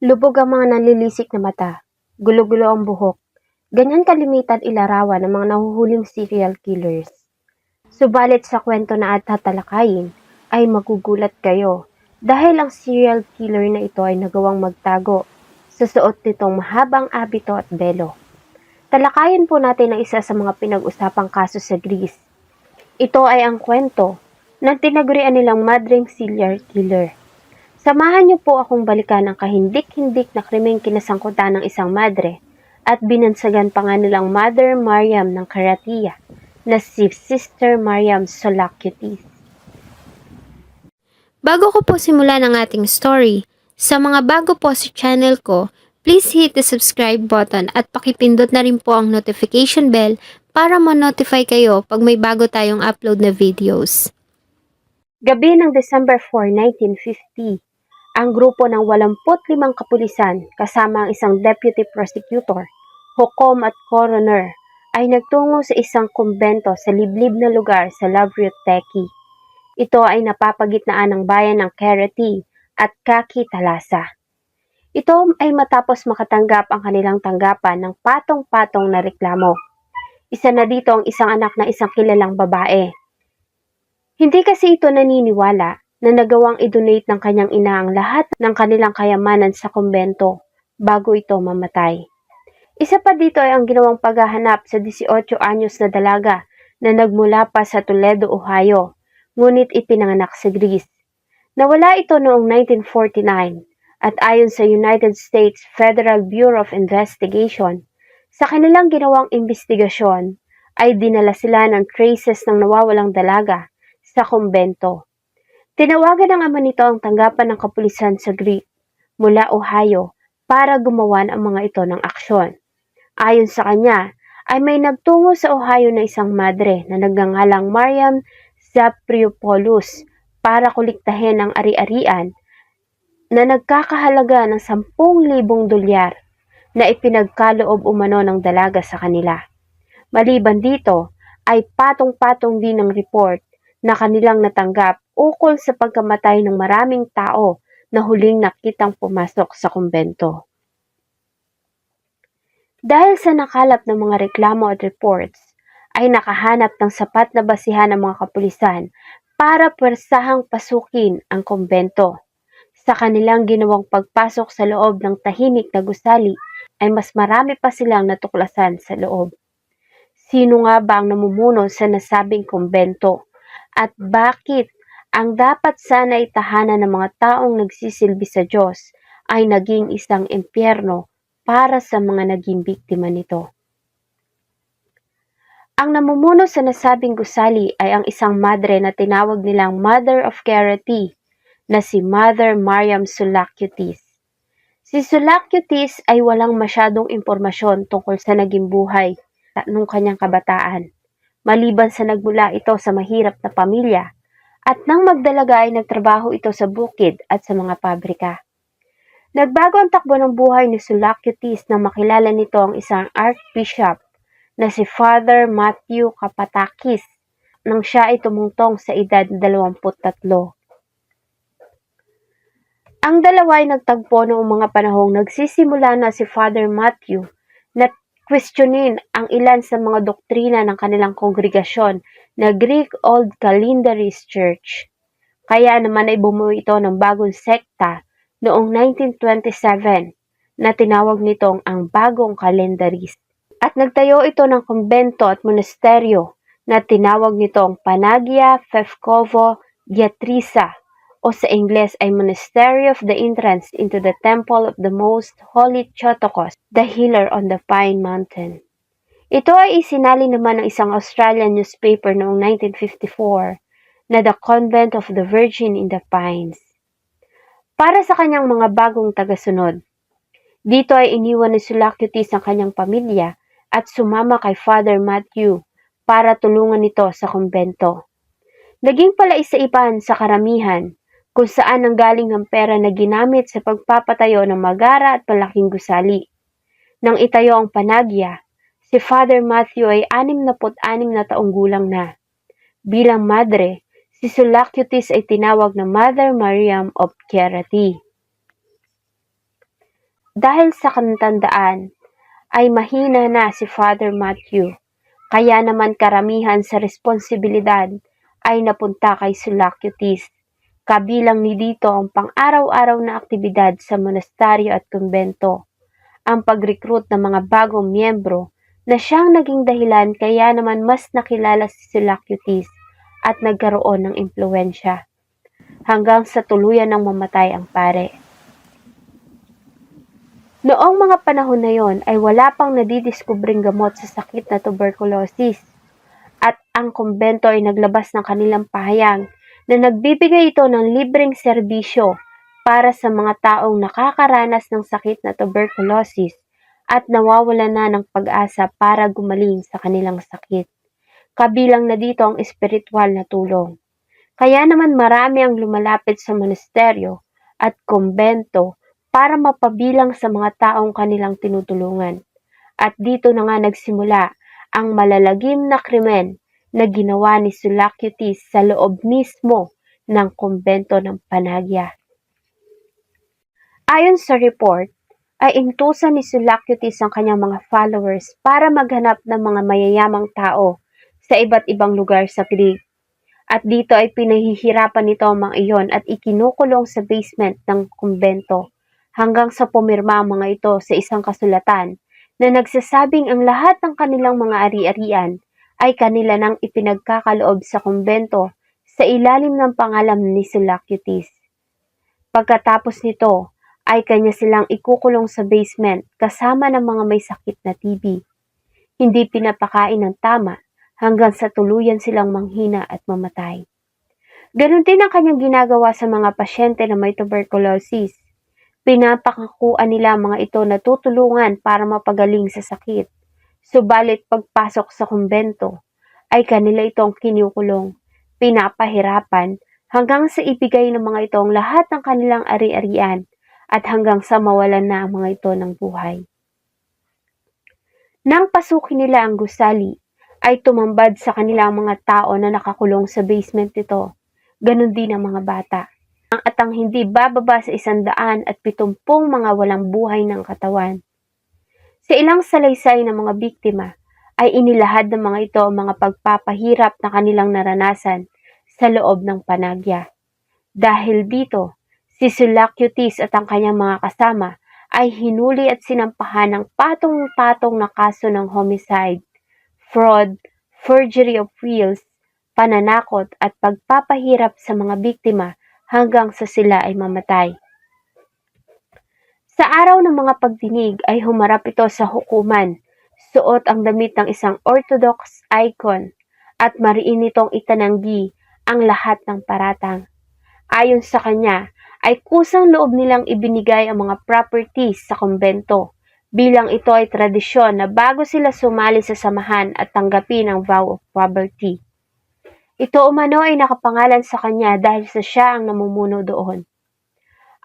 Lubog ang mga nanlilisik na mata, gulo-gulo ang buhok. Ganyan kalimitan ilarawan ng mga nahuhuling serial killers. Subalit sa kwento na at tatalakayin ay magugulat kayo dahil ang serial killer na ito ay nagawang magtago sa suot nitong mahabang abito at belo. Talakayin po natin ang isa sa mga pinag-usapang kaso sa Greece. Ito ay ang kwento ng tinagurian nilang madring serial killer. Samahan niyo po akong balikan ang kahindik-hindik na krimeng kinasangkutan ng isang madre at binansagan pa nga nilang Mother Mariam ng Karatia na si Sister Mariam Solacutis. Bago ko po simulan ang ating story, sa mga bago po sa channel ko, please hit the subscribe button at pakipindot na rin po ang notification bell para ma-notify kayo pag may bago tayong upload na videos. Gabi ng December 4, 1950, ang grupo ng 85 kapulisan kasama ang isang deputy prosecutor, hukom at coroner ay nagtungo sa isang kumbento sa liblib na lugar sa Lavrioteki. Ito ay napapagitnaan ng bayan ng Kereti at Kaki Talasa. Ito ay matapos makatanggap ang kanilang tanggapan ng patong-patong na reklamo. Isa na dito ang isang anak na isang kilalang babae. Hindi kasi ito naniniwala na nagawang i-donate ng kanyang ina ang lahat ng kanilang kayamanan sa kumbento bago ito mamatay. Isa pa dito ay ang ginawang paghahanap sa 18 anyos na dalaga na nagmula pa sa Toledo, Ohio, ngunit ipinanganak sa Greece. Nawala ito noong 1949 at ayon sa United States Federal Bureau of Investigation, sa kanilang ginawang investigasyon ay dinala sila ng traces ng nawawalang dalaga sa kumbento. Tinawagan ng ama nito ang tanggapan ng kapulisan sa Greek mula Ohio para gumawa ang mga ito ng aksyon. Ayon sa kanya, ay may nagtungo sa Ohio na isang madre na nagngangalang Mariam Zapriopoulos para kuliktahin ang ari-arian na nagkakahalaga ng 10,000 dolyar na ipinagkaloob umano ng dalaga sa kanila. Maliban dito, ay patong-patong din ng report na kanilang natanggap ukol sa pagkamatay ng maraming tao na huling nakitang pumasok sa kumbento. Dahil sa nakalap ng mga reklamo at reports, ay nakahanap ng sapat na basihan ng mga kapulisan para pwersahang pasukin ang kumbento. Sa kanilang ginawang pagpasok sa loob ng tahimik na gusali, ay mas marami pa silang natuklasan sa loob. Sino nga ba ang namumuno sa nasabing kumbento? At bakit ang dapat sana itahanan ng mga taong nagsisilbi sa Diyos ay naging isang impyerno para sa mga naging biktima nito? Ang namumuno sa nasabing gusali ay ang isang madre na tinawag nilang Mother of Charity na si Mother Mariam Sulacutis. Si Sulacutis ay walang masyadong impormasyon tungkol sa naging buhay nung kanyang kabataan, maliban sa nagmula ito sa mahirap na pamilya at nang magdalaga ay nagtrabaho ito sa bukid at sa mga pabrika. Nagbago ang takbo ng buhay ni Sulacutis nang makilala nito ang isang archbishop na si Father Matthew Kapatakis nang siya ay tumungtong sa edad na 23. Ang dalawa ay nagtagpo noong mga panahong nagsisimula na si Father Matthew na questionin ang ilan sa mga doktrina ng kanilang kongregasyon na Greek Old Calendarist Church. Kaya naman ay bumuo ito ng bagong sekta noong 1927 na tinawag nitong ang Bagong Calendarist. At nagtayo ito ng kumbento at monasteryo na tinawag nitong Panagia Fefcovo Dietrisa o sa Ingles ay Monastery of the Entrance into the Temple of the Most Holy Theotokos, the Healer on the Pine Mountain. Ito ay isinali naman ng isang Australian newspaper noong 1954 na The Convent of the Virgin in the Pines. Para sa kanyang mga bagong tagasunod, dito ay iniwan ni Sulacutis ang kanyang pamilya at sumama kay Father Matthew para tulungan ito sa kumbento. Naging palaisaipan sa karamihan kung saan ang galing ang pera na ginamit sa pagpapatayo ng magara at malaking gusali. Nang itayo ang panagya, si Father Matthew ay 66 na taong gulang na. Bilang madre, si Sulacutis ay tinawag na Mother Mariam of Charity. Dahil sa katandaan ay mahina na si Father Matthew, kaya naman karamihan sa responsibilidad ay napunta kay Sulaciotis. Kabilang ni dito ang pang-araw-araw na aktibidad sa monastaryo at kumbento, ang pag-recruit ng mga bagong miyembro na siyang naging dahilan kaya naman mas nakilala si Sulaciotis at nagkaroon ng impluensya hanggang sa tuluyan ng mamatay ang pare. Noong mga panahon na yon ay wala pang nadidiskubring gamot sa sakit na tuberculosis at ang kumbento ay naglabas ng kanilang pahayag na nagbibigay ito ng libreng serbisyo para sa mga taong nakakaranas ng sakit na tuberculosis at nawawala na ng pag-asa para gumaling sa kanilang sakit. Kabilang na dito ang espiritual na tulong. Kaya naman marami ang lumalapit sa monasteryo at kumbento para mapabilang sa mga taong kanilang tinutulungan. At dito na nga nagsimula ang malalagim na krimen na ginawa ni Sulaciotis sa loob mismo ng kumbento ng Panagya. Ayon sa report, ay intusan ni Sulaciotis ang kanyang mga followers para maghanap ng mga mayayamang tao sa iba't ibang lugar sa Greek. At dito ay pinahihirapan nito ang mga iyon at ikinukulong sa basement ng kumbento hanggang sa pumirma ang mga ito sa isang kasulatan na nagsasabing ang lahat ng kanilang mga ari-arian ay kanila nang ipinagkakaloob sa kumbento sa ilalim ng pangalan ni Sulaciotis. Pagkatapos nito, ay kanya silang ikukulong sa basement kasama ng mga may sakit na TB. Hindi pinapakain ng tama hanggang sa tuluyan silang manghina at mamatay. Ganon din ang kanyang ginagawa sa mga pasyente na may tuberculosis. Pinapakakuan nila mga ito na tutulungan para mapagaling sa sakit. Subalit pagpasok sa kumbento, ay kanila itong kinukulong, pinapahirapan, hanggang sa ibigay ng mga ito ang lahat ng kanilang ari-arian at hanggang sa mawalan na ang mga ito ng buhay. Nang pasukin nila ang gusali, ay tumambad sa kanila ang mga tao na nakakulong sa basement nito. Ganon din ang mga bata. Ang atang hindi bababa sa isandaan at pitumpong mga walang buhay ng katawan. Sa ilang salaysay ng mga biktima, ay inilahad ng mga ito ang mga pagpapahirap na kanilang naranasan sa loob ng panagya. Dahil dito, si Sulaciotis at ang kanyang mga kasama ay hinuli at sinampahan ng patong-patong na kaso ng homicide, fraud, forgery of wills, pananakot at pagpapahirap sa mga biktima hanggang sa sila ay mamatay. Sa araw ng mga pagdinig ay humarap ito sa hukuman, suot ang damit ng isang orthodox icon at mariin nitong itananggi ang lahat ng paratang. Ayon sa kanya, ay kusang loob nilang ibinigay ang mga properties sa kumbento bilang ito ay tradisyon na bago sila sumali sa samahan at tanggapin ang vow of poverty. Ito umano ay nakapangalan sa kanya dahil sa siya ang namumuno doon.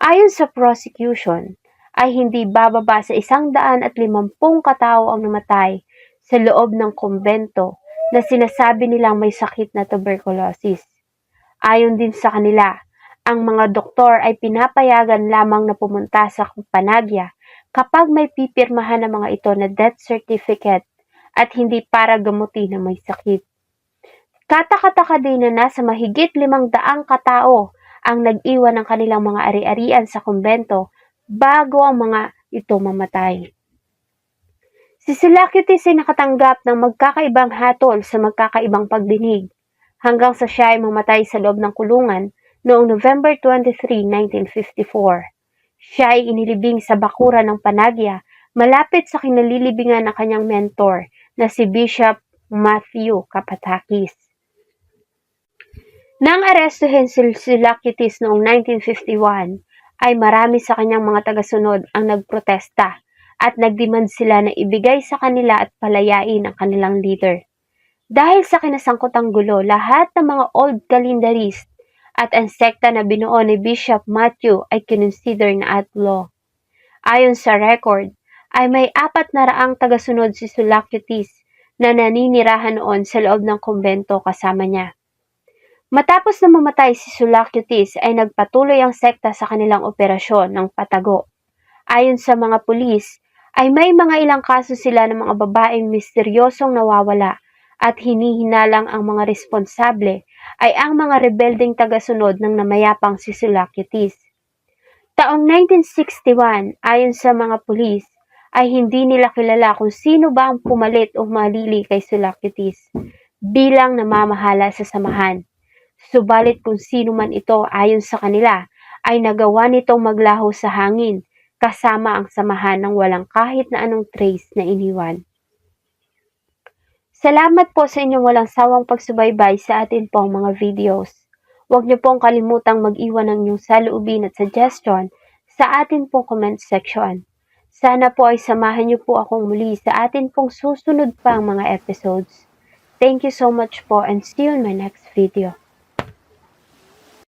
Ayon sa prosecution, ay hindi bababa sa isang daan at limampung katao ang namatay sa loob ng kumbento na sinasabi nilang may sakit na tuberculosis. Ayon din sa kanila, ang mga doktor ay pinapayagan lamang na pumunta sa panagya kapag may pipirmahan ng mga ito na death certificate at hindi para gamutin na may sakit. Katakataka din na nasa mahigit limang daang katao ang nag-iwan ng kanilang mga ari-arian sa kumbento bago ang mga ito mamatay. Si Sulaciotis ay nakatanggap ng magkakaibang hatol sa magkakaibang pagdinig hanggang sa siya ay mamatay sa loob ng kulungan noong November 23, 1954. Siya ay inilibing sa bakura ng Panagya malapit sa kinalilibingan ng kanyang mentor na si Bishop Matthew Kapatakis. Nang arestuhin si Sulaciotis noong 1951, ay marami sa kanyang mga tagasunod ang nagprotesta at nagdemand sila na ibigay sa kanila at palayain ang kanilang leader. Dahil sa kinasangkotang gulo, lahat ng mga old calendarist at ang sekta na binuo ni Bishop Matthew ay kinonsider na outlaw. Ayon sa record, ay may apat na raang tagasunod si Sulaciotis na naninirahan noon sa loob ng kumbento kasama niya. Matapos na mamatay si Sulaciotis ay nagpatuloy ang sekta sa kanilang operasyon ng patago Ayon sa mga pulis, ay may mga ilang kaso sila ng mga babaeng misteryosong nawawala at hinihinalang ang mga responsable ay ang mga rebelding tagasunod ng namayapang si Sulacutes. Taong 1961, ayon sa mga pulis, ay hindi nila kilala kung sino ba ang pumalit o malili kay Sulacutes bilang namamahala sa samahan. Subalit kung sino man ito ayon sa kanila, ay nagawa nitong maglaho sa hangin kasama ang samahan ng walang kahit na anong trace na iniwan. Salamat po sa inyong walang sawang pagsubaybay sa atin pong mga videos. Huwag niyo pong kalimutang mag-iwan ng inyong saloobin at suggestion sa atin pong comment section. Sana po ay samahan niyo po akong muli sa atin pong susunod pang mga episodes. Thank you so much po and see you in my next video.